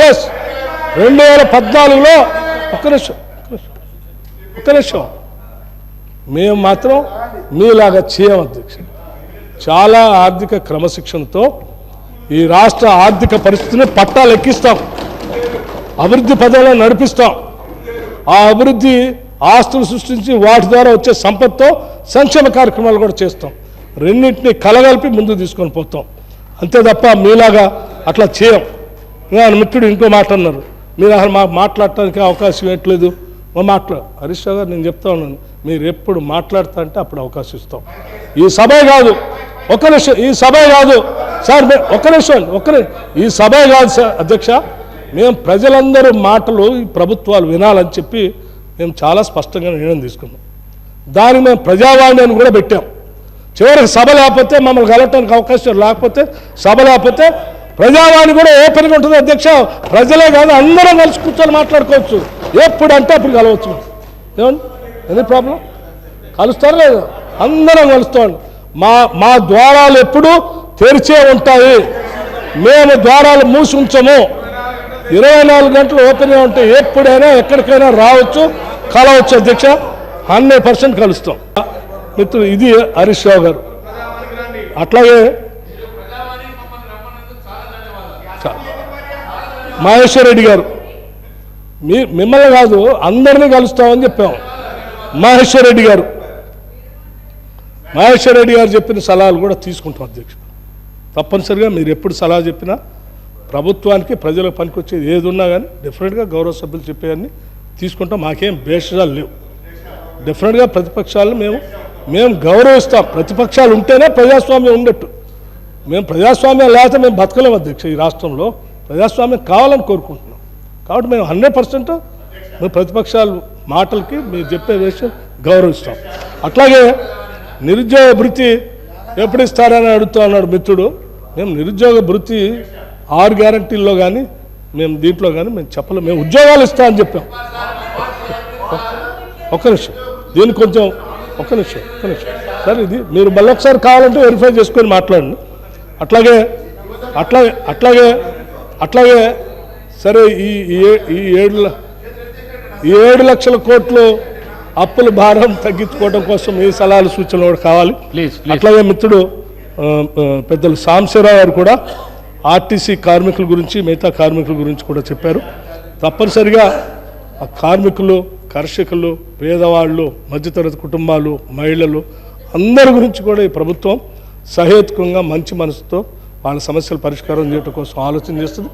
Yes రెండు వేల పద్నాలుగులో ఒక్క నిమిషం ఒక్క నిమిషం, మేము మాత్రం మీలాగా చేయం అధ్యక్ష చాలా ఆర్థిక క్రమశిక్షణతో ఈ రాష్ట్ర ఆర్థిక పరిస్థితిని పట్టాలు ఎక్కిస్తాం. అభివృద్ధి పదంలో నడిపిస్తాం. ఆ అభివృద్ధి ఆస్తులు సృష్టించి వాటి ద్వారా వచ్చే సంపత్తో సంక్షేమ కార్యక్రమాలు కూడా చేస్తాం. రెండింటిని కలగలిపి ముందుకు తీసుకొని పోతాం. అంతే తప్ప మీలాగా అట్లా చేయం ఆయన మిత్రుడు ఇంకో మాట అన్నారు. మీరు అసలు మాకు మాట్లాడటానికి అవకాశం ఇవ్వట్లేదు. మా మాట్లా హరీష్ గారు నేను చెప్తా ఉన్నాను. మీరు ఎప్పుడు మాట్లాడతా అంటే అప్పుడు అవకాశం ఇస్తాం. ఈ సభే కాదు. ఒక్క నిమిషం. ఈ సభే కాదు. సార్ ఒక ఒక్క నిమిషం అండి, ఈ సభే కాదు సార్ అధ్యక్ష. మేము ప్రజలందరూ మాటలు ఈ ప్రభుత్వాలు వినాలని చెప్పి మేము చాలా స్పష్టంగా నిర్ణయం తీసుకున్నాం. దానికి మేము ప్రజావాణి అని కూడా పెట్టాం. చివరికి సభ లేకపోతే మమ్మల్ని కలవటానికి అవకాశం లేకపోతే సభ లేకపోతే ప్రజావాణి కూడా ఓపెన్గా ఉంటుంది అధ్యక్ష. ప్రజలే కాదు అందరం కలిసి కూర్చొని మాట్లాడుకోవచ్చు. ఎప్పుడు అంటే అప్పుడు కలవచ్చు. ఏమండి? ఎనీ ప్రాబ్లం కలుస్తారు లేదు? అందరం కలుస్తాం. మా మా ద్వారాలు ఎప్పుడు తెరిచే ఉంటాయి. మేము ద్వారాలు మూసి ఉంచము. ఇరవై నాలుగు గంటలు ఓపెన్గా ఉంటాయి ఎప్పుడైనా ఎక్కడికైనా రావచ్చు కలవచ్చు అధ్యక్ష. హండ్రెడ్ పర్సెంట్ కలుస్తాం. మిత్రులు ఇది హరీష్ రావు గారు. అట్లాగే మహేశ్వర్ రెడ్డి గారు. మీ మిమ్మల్ని కాదు అందరినీ కలుస్తామని చెప్పాం. మహేశ్వర్ రెడ్డి గారు. మహేశ్వర్ రెడ్డి గారు చెప్పిన సలహాలు కూడా తీసుకుంటాం అధ్యక్ష. తప్పనిసరిగా మీరు ఎప్పుడు సలహా చెప్పినా ప్రభుత్వానికి ప్రజలకు పనికొచ్చేది ఏది ఉన్నా కానీ డెఫినెట్గా గౌరవ సభ్యులు చెప్పేవన్నీ తీసుకుంటాం. మాకేం భేషజాలు లేవు. డెఫినెట్గా ప్రతిపక్షాలను మేము మేము గౌరవిస్తాం. ప్రతిపక్షాలు ఉంటేనే ప్రజాస్వామ్యం ఉండట్టు. మేము ప్రజాస్వామ్యం లేకపోతే మేము బతకలేము అధ్యక్ష ఈ రాష్ట్రంలో. ప్రజాస్వామ్యం కావాలని కోరుకుంటున్నాం. కాబట్టి మేము హండ్రెడ్ పర్సెంట్ ప్రతిపక్షాలు మాటలకి మీరు చెప్పే విషయం గౌరవిస్తాం. అట్లాగే నిరుద్యోగ భృతి ఎప్పుడు ఇస్తారని అడుగుతూ అన్నాడు మిత్రుడు. మేము నిరుద్యోగ భృతి ఆరు గ్యారంటీల్లో కానీ మేము దీంట్లో కానీ మేము చెప్పలేము మేము ఉద్యోగాలు ఇస్తామని చెప్పాం. ఒక్క నిమిషం. దీన్ని కొంచెం ఒక్క నిమిషం ఒక్క నిమిషం. సరే ఇది మీరు మళ్ళీ ఒకసారి కావాలంటే వెరిఫై చేసుకొని మాట్లాడండి. అట్లాగే అట్లాగే అట్లాగే అట్లాగే సరే ఈ ఈ ఏ- ఏడు ఏడు లక్షల కోట్లు అప్పుల భారం తగ్గించుకోవడం కోసం మీ సలహాలు సూచనలు కూడా కావాలి. ప్లీజ్ అట్లాగే మిత్రుడు పెద్దలు సాంబశివరావు గారు కూడా ఆర్టీసీ కార్మికుల గురించి మిగతా కార్మికుల గురించి కూడా చెప్పారు. తప్పనిసరిగా ఆ కార్మికులు కర్షకులు పేదవాళ్ళు మధ్యతరగతి కుటుంబాలు మహిళలు అందరి గురించి కూడా ఈ ప్రభుత్వం సహేతుకంగా మంచి మనసుతో వాళ్ళ సమస్యల పరిష్కారం చేయడం కోసం ఆలోచన చేస్తుంది.